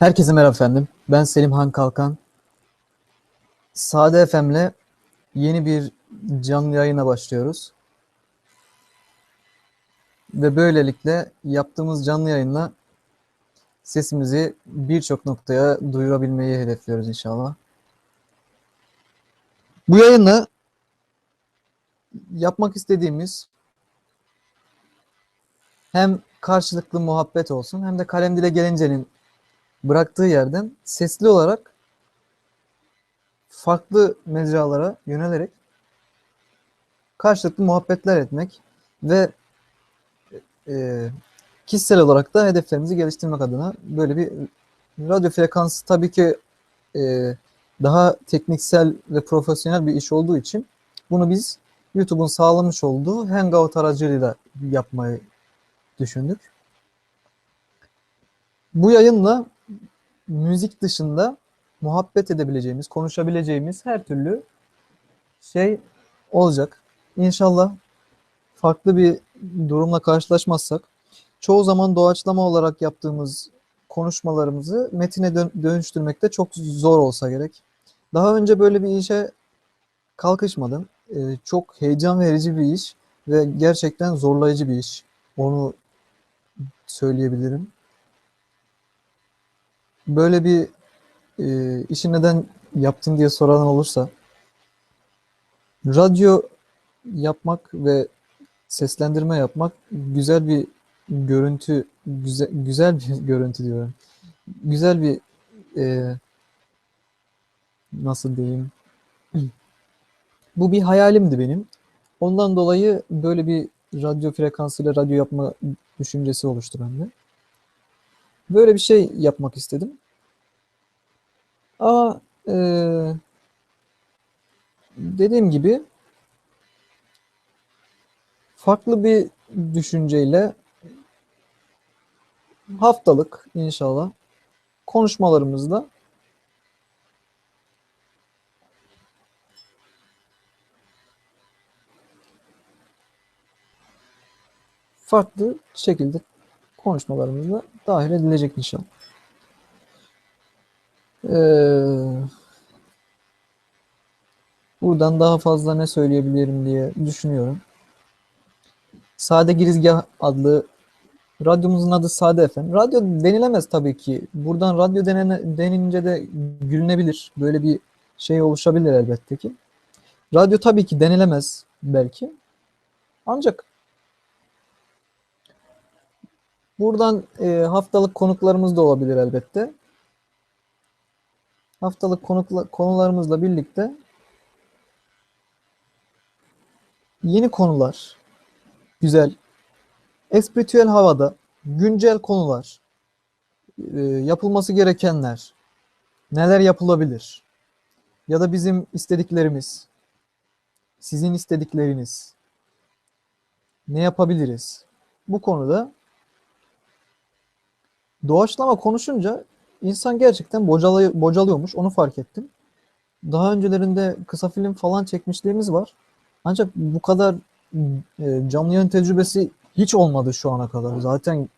Herkese merhaba efendim. Ben Selim Han Kalkan. Sade FM'le yeni bir canlı yayına başlıyoruz. Ve böylelikle yaptığımız canlı yayınla sesimizi birçok noktaya duyurabilmeyi hedefliyoruz inşallah. Bu yayını yapmak istediğimiz hem karşılıklı muhabbet olsun hem de kalem dile gelincenin bıraktığı yerden sesli olarak farklı mecralara yönelerek karşılıklı muhabbetler etmek ve e, kişisel olarak da hedeflerimizi geliştirmek adına böyle bir radyo frekansı tabii ki e, daha tekniksel ve profesyonel bir iş olduğu için bunu biz YouTube'un sağlamış olduğu Hangout aracılığıyla yapmayı düşündük. Bu yayınla müzik dışında muhabbet edebileceğimiz, konuşabileceğimiz her türlü şey olacak. İnşallah farklı bir durumla karşılaşmazsak çoğu zaman doğaçlama olarak yaptığımız konuşmalarımızı metine dön- dönüştürmekte çok zor olsa gerek. Daha önce böyle bir işe kalkışmadım. Ee, çok heyecan verici bir iş ve gerçekten zorlayıcı bir iş. Onu söyleyebilirim. Böyle bir e, işi neden yaptım diye soran olursa radyo yapmak ve seslendirme yapmak güzel bir görüntü güzel güzel bir görüntü diyorum. Güzel bir e, nasıl diyeyim? Bu bir hayalimdi benim. Ondan dolayı böyle bir radyo frekansıyla radyo yapma düşüncesi oluştu bende. Böyle bir şey yapmak istedim. Ama e, dediğim gibi farklı bir düşünceyle haftalık inşallah konuşmalarımızda farklı şekilde konuşmalarımızda dahil edilecek inşallah. Ee, buradan daha fazla ne söyleyebilirim diye düşünüyorum. Sade Girizgah adlı radyomuzun adı Sade FM. Radyo denilemez tabii ki. Buradan radyo denene, denince de gülünebilir. Böyle bir şey oluşabilir elbette ki. Radyo tabii ki denilemez belki. Ancak buradan e, haftalık konuklarımız da olabilir elbette. Haftalık konukla, konularımızla birlikte yeni konular, güzel, espritüel havada, güncel konular, e, yapılması gerekenler, neler yapılabilir ya da bizim istediklerimiz, sizin istedikleriniz, ne yapabiliriz? Bu konuda doğaçlama konuşunca insan gerçekten bocalay bocalıyormuş. Onu fark ettim. Daha öncelerinde kısa film falan çekmişliğimiz var. Ancak bu kadar e, canlı yayın tecrübesi hiç olmadı şu ana kadar. Zaten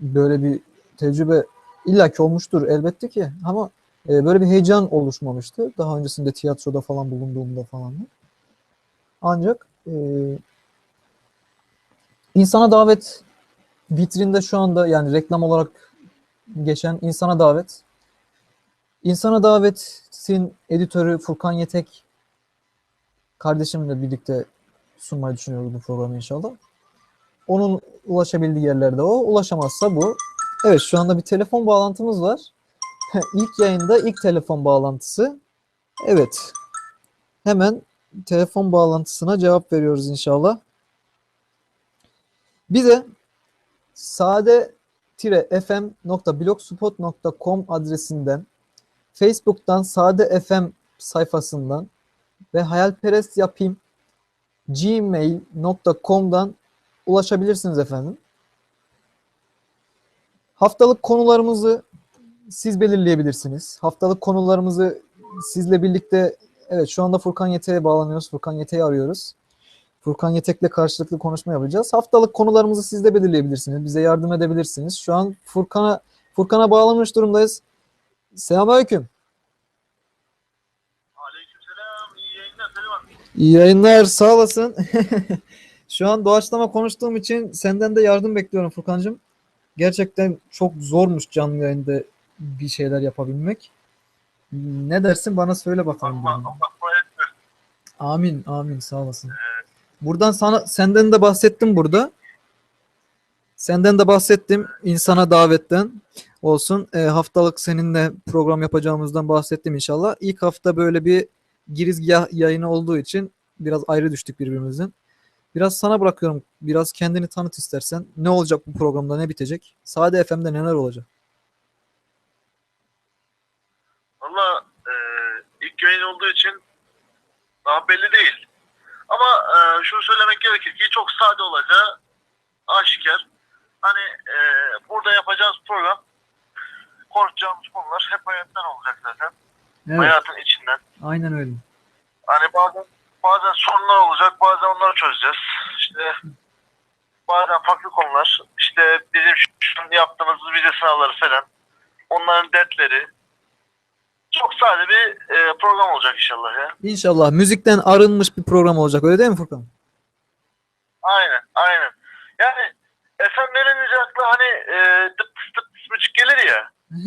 böyle bir tecrübe illaki olmuştur elbette ki ama e, böyle bir heyecan oluşmamıştı. Daha öncesinde tiyatroda falan bulunduğumda falan. Ancak e, insana davet vitrinde şu anda yani reklam olarak geçen insana davet. İnsana davetin editörü Furkan Yetek kardeşimle birlikte sunmayı düşünüyoruz bu programı inşallah. Onun ulaşabildiği yerlerde o. Ulaşamazsa bu. Evet şu anda bir telefon bağlantımız var. ilk yayında ilk telefon bağlantısı. Evet. Hemen telefon bağlantısına cevap veriyoruz inşallah. Bize sade fm.blogspot.com adresinden Facebook'tan Sade FM sayfasından ve hayalperest yapayım gmail.com'dan ulaşabilirsiniz efendim. Haftalık konularımızı siz belirleyebilirsiniz. Haftalık konularımızı sizle birlikte evet şu anda Furkan Yete'ye bağlanıyoruz. Furkan Yete'yi arıyoruz. Furkan Yetek'le karşılıklı konuşma yapacağız. Haftalık konularımızı siz de belirleyebilirsiniz. Bize yardım edebilirsiniz. Şu an Furkan'a Furkan'a bağlanmış durumdayız. Selamünaleyküm. Aleykümselam. İyi yayınlar Selim İyi yayınlar, sağ olasın. Şu an doğaçlama konuştuğum için senden de yardım bekliyorum Furkancığım. Gerçekten çok zormuş canlı yayında bir şeyler yapabilmek. Ne dersin bana söyle bakalım. Allah. Allah kolaylık versin. Amin, amin, sağ olasın. Buradan sana senden de bahsettim burada. Senden de bahsettim insana davetten olsun. E, haftalık seninle program yapacağımızdan bahsettim inşallah. İlk hafta böyle bir girizgah yayını olduğu için biraz ayrı düştük birbirimizden. Biraz sana bırakıyorum. Biraz kendini tanıt istersen. Ne olacak bu programda, ne bitecek? Sade FM'de neler olacak? Valla e, ilk yayın olduğu için daha belli değil. Ama e, şunu söylemek gerekir ki çok sade olacağı aşikar. Hani e, burada yapacağımız program konuşacağımız konular hep hayattan olacak zaten. Evet, Hayatın içinden. aynen öyle. Hani bazen bazen sorunlar olacak, bazen onları çözeceğiz. İşte bazen farklı konular. İşte bizim şu yaptığımız vize sınavları falan. Onların dertleri. Çok sade bir e, program olacak inşallah ya. İnşallah müzikten arınmış bir program olacak. Öyle değil mi Furkan? Aynen, aynen. Yani FM verince akla hani e, tıp tıs tıs müzik gelir ya.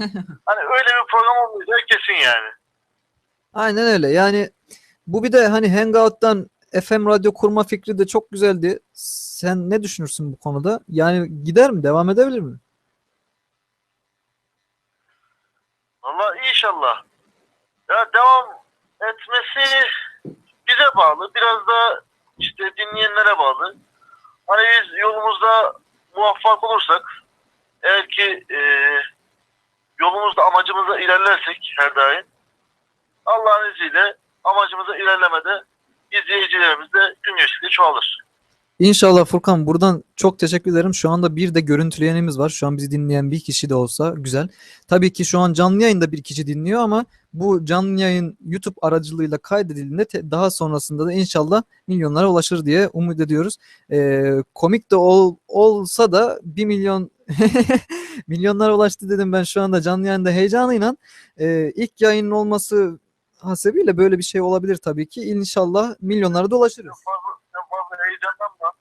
Hani öyle bir program olmayacak kesin yani. Aynen öyle. Yani bu bir de hani Hangout'tan FM radyo kurma fikri de çok güzeldi. Sen ne düşünürsün bu konuda? Yani gider mi? Devam edebilir mi? Valla inşallah. Ya devam etmesi bize bağlı. Biraz da işte dinleyenlere bağlı. Hani biz yolumuzda muvaffak olursak eğer ki e, yolumuzda amacımıza ilerlersek her daim Allah'ın izniyle amacımıza ilerlemede izleyicilerimiz de gün geçtikçe çoğalır. İnşallah Furkan buradan çok teşekkür ederim. Şu anda bir de görüntüleyenimiz var. Şu an bizi dinleyen bir kişi de olsa güzel. Tabii ki şu an canlı yayında bir kişi dinliyor ama bu canlı yayın YouTube aracılığıyla kaydedildiğinde te- daha sonrasında da inşallah milyonlara ulaşır diye umut ediyoruz. Ee, komik de ol, olsa da 1 milyon milyonlara ulaştı dedim ben şu anda canlı yayında heyecanıyla. Ee, ilk yayının olması hasebiyle böyle bir şey olabilir tabii ki. İnşallah milyonlara da ulaşırız. Sen fazla, heyecanlanma.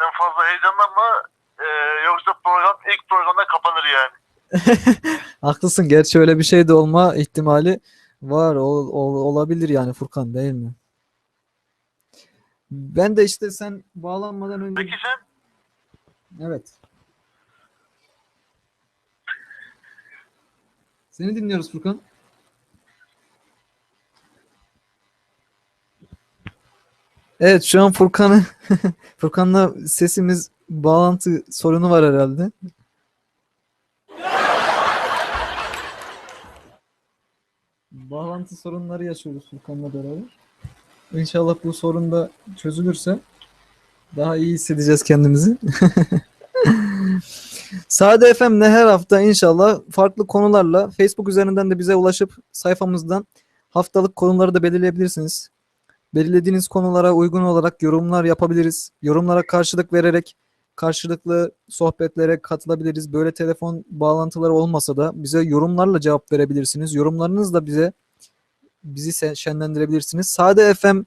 Sen fazla heyecanlanma. E, yoksa program ilk programda kapanır yani. Haklısın. Gerçi öyle bir şey de olma ihtimali var. Ol- ol- olabilir yani Furkan değil mi? Ben de işte sen bağlanmadan önce... Peki sen Evet. Seni dinliyoruz Furkan. Evet şu an Furkan'ı Furkan'la sesimiz bağlantı sorunu var herhalde. Bağlantı sorunları yaşıyoruz Furkan'la beraber. İnşallah bu sorun da çözülürse daha iyi hissedeceğiz kendimizi. Sade FM'le her hafta inşallah farklı konularla Facebook üzerinden de bize ulaşıp sayfamızdan haftalık konuları da belirleyebilirsiniz. Belirlediğiniz konulara uygun olarak yorumlar yapabiliriz. Yorumlara karşılık vererek karşılıklı sohbetlere katılabiliriz. Böyle telefon bağlantıları olmasa da bize yorumlarla cevap verebilirsiniz. Yorumlarınızla bize bizi şenlendirebilirsiniz. Sade FM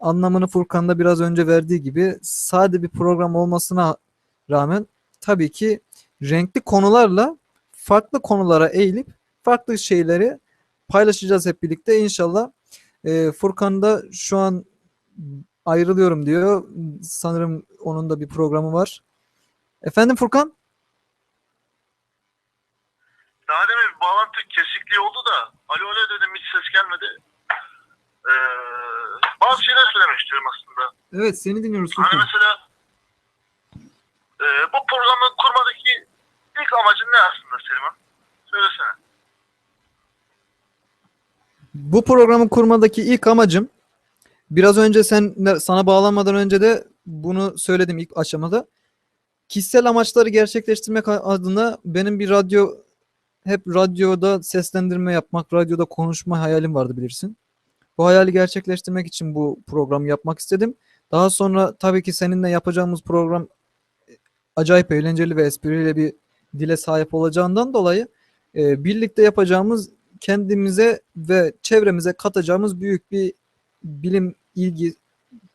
anlamını Furkan da biraz önce verdiği gibi sade bir program olmasına rağmen tabii ki renkli konularla farklı konulara eğilip farklı şeyleri paylaşacağız hep birlikte inşallah. Ee, Furkan da şu an ayrılıyorum diyor. Sanırım onun da bir programı var. Efendim Furkan? daha demin bir bağlantı kesikliği oldu da alo alo dedim hiç ses gelmedi. Ee, bazı şeyler söylemek istiyorum aslında. Evet seni dinliyoruz Hani Furkan. mesela e, bu programı kurmadaki ilk amacın ne aslında Selim'in? Söylesene. Bu programı kurmadaki ilk amacım biraz önce sen sana bağlanmadan önce de bunu söyledim ilk aşamada. Kişisel amaçları gerçekleştirmek adına benim bir radyo hep radyoda seslendirme yapmak, radyoda konuşma hayalim vardı bilirsin. Bu hayali gerçekleştirmek için bu programı yapmak istedim. Daha sonra tabii ki seninle yapacağımız program acayip eğlenceli ve espriyle bir dile sahip olacağından dolayı e, birlikte yapacağımız kendimize ve çevremize katacağımız büyük bir bilim, ilgi,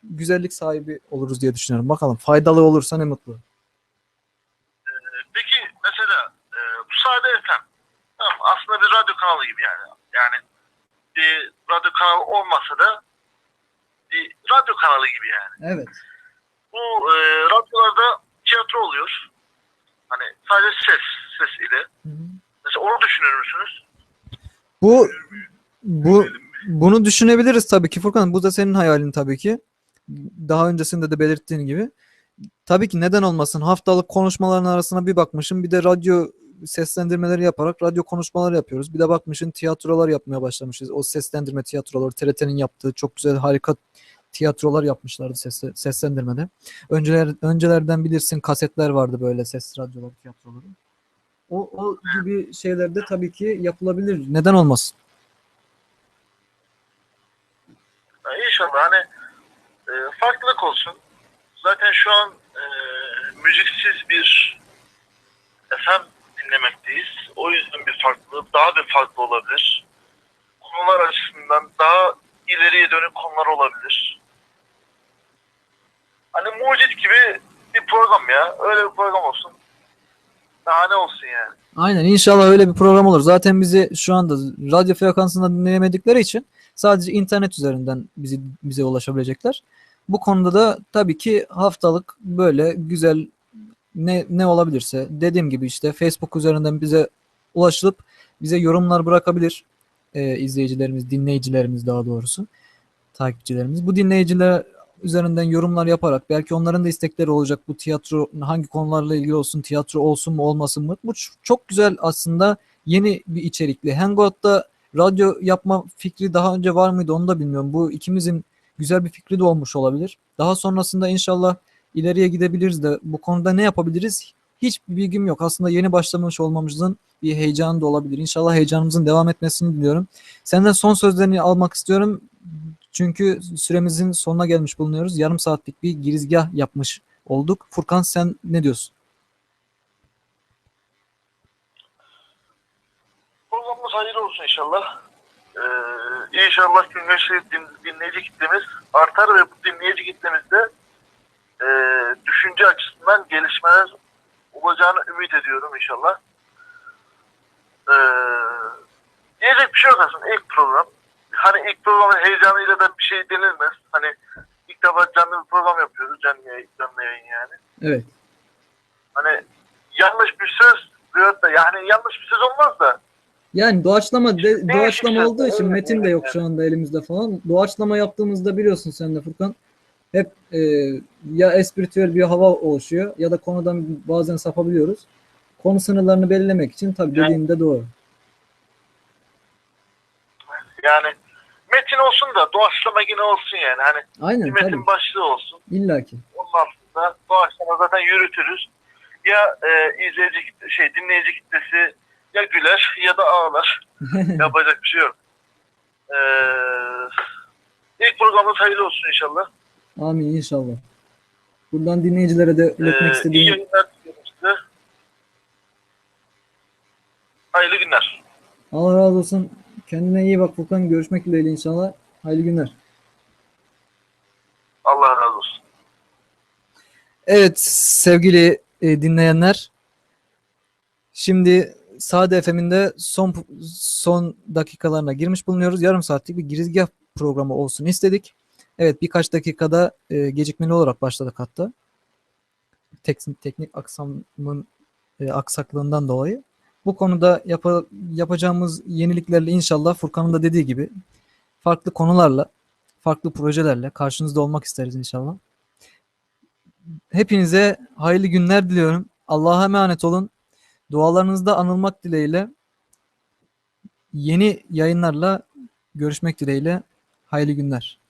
güzellik sahibi oluruz diye düşünüyorum. Bakalım faydalı olursa ne mutlu. Peki mesela e, FM tamam, aslında bir radyo kanalı gibi yani. Yani bir radyo kanalı olmasa da bir radyo kanalı gibi yani. Evet. Bu e, radyolarda tiyatro oluyor. Hani sadece ses, ses ile. Mesela onu düşünür müsünüz? Bu bu bunu düşünebiliriz tabii ki Furkan. Bu da senin hayalin tabii ki. Daha öncesinde de belirttiğin gibi. Tabii ki neden olmasın? Haftalık konuşmaların arasına bir bakmışım. Bir de radyo seslendirmeleri yaparak radyo konuşmaları yapıyoruz. Bir de bakmışın tiyatrolar yapmaya başlamışız. O seslendirme tiyatroları TRT'nin yaptığı çok güzel harika tiyatrolar yapmışlardı ses, seslendirmede. Önceler, öncelerden bilirsin kasetler vardı böyle ses radyoları tiyatroları. O, o gibi şeyler de tabii ki yapılabilir. Neden olmasın? İnşallah hani e, farklılık olsun. Zaten şu an e, müziksiz bir FM dinlemekteyiz. O yüzden bir farklılık, daha bir farklı olabilir. Konular açısından daha ileriye dönük konular olabilir. Hani mucit gibi bir program ya. Öyle bir program olsun. Daha ne olsun yani. Aynen inşallah öyle bir program olur. Zaten bizi şu anda radyo frekansında dinleyemedikleri için sadece internet üzerinden bizi bize ulaşabilecekler. Bu konuda da tabii ki haftalık böyle güzel ne ne olabilirse. Dediğim gibi işte Facebook üzerinden bize ulaşılıp bize yorumlar bırakabilir. E, izleyicilerimiz, dinleyicilerimiz daha doğrusu takipçilerimiz. Bu dinleyiciler üzerinden yorumlar yaparak belki onların da istekleri olacak bu tiyatro hangi konularla ilgili olsun tiyatro olsun mu olmasın mı? Bu çok güzel aslında yeni bir içerikli. Hangout'ta radyo yapma fikri daha önce var mıydı onu da bilmiyorum. Bu ikimizin güzel bir fikri de olmuş olabilir. Daha sonrasında inşallah ileriye gidebiliriz de bu konuda ne yapabiliriz hiçbir bilgim yok aslında yeni başlamış olmamızın bir heyecanı da olabilir İnşallah heyecanımızın devam etmesini diliyorum senden son sözlerini almak istiyorum çünkü süremizin sonuna gelmiş bulunuyoruz. Yarım saatlik bir girizgah yapmış olduk. Furkan sen ne diyorsun? Programımız hayırlı olsun inşallah. Ee, inşallah gün dinleyici kitlemiz artar ve bu dinleyici kitlemizde e, düşünce açısından gelişmeler olacağını ümit ediyorum inşallah. Ee, diyecek bir şey yok aslında ilk program. Hani ilk programın heyecanıyla da bir şey denilmez. Hani ilk defa canlı bir program yapıyoruz. Canlı yayın, canlı yayın yani. Evet. Hani yanlış bir söz veyahut da yani yanlış bir söz olmaz da Yani doğaçlama de, doğaçlama olduğu için metin de yok şu anda elimizde falan. Doğaçlama yaptığımızda biliyorsun sen de Furkan. Hep e, ya espritüel bir hava oluşuyor ya da konudan bazen sapabiliyoruz. Konu sınırlarını belirlemek için tabii Yani- dediğin de doğru. yani metin olsun da doğaçlama yine olsun yani. Hani bir Aynen metin tabii. başlığı olsun. İlla ki. Onun altında doğaçlama zaten yürütürüz. Ya e, izleyici şey dinleyici kitlesi ya güler ya da ağlar. Yapacak bir şey yok. Ee, ilk programımız hayırlı olsun inşallah. Amin inşallah. Buradan dinleyicilere de iletmek Ee, iyi istediğim yayınlar diliyorum size. Hayırlı günler. Allah razı olsun. Kendine iyi bak Furkan. Görüşmek dileğiyle inşallah. Hayırlı günler. Allah razı olsun. Evet sevgili e, dinleyenler. Şimdi Sade FM'in de son son dakikalarına girmiş bulunuyoruz. Yarım saatlik bir girizgah programı olsun istedik. Evet birkaç dakikada e, gecikmeli olarak başladık hatta. Tek, teknik aksamın e, aksaklığından dolayı. Bu konuda yapa- yapacağımız yeniliklerle inşallah Furkan'ın da dediği gibi farklı konularla, farklı projelerle karşınızda olmak isteriz inşallah. Hepinize hayırlı günler diliyorum. Allah'a emanet olun. Dualarınızda anılmak dileğiyle yeni yayınlarla görüşmek dileğiyle hayırlı günler.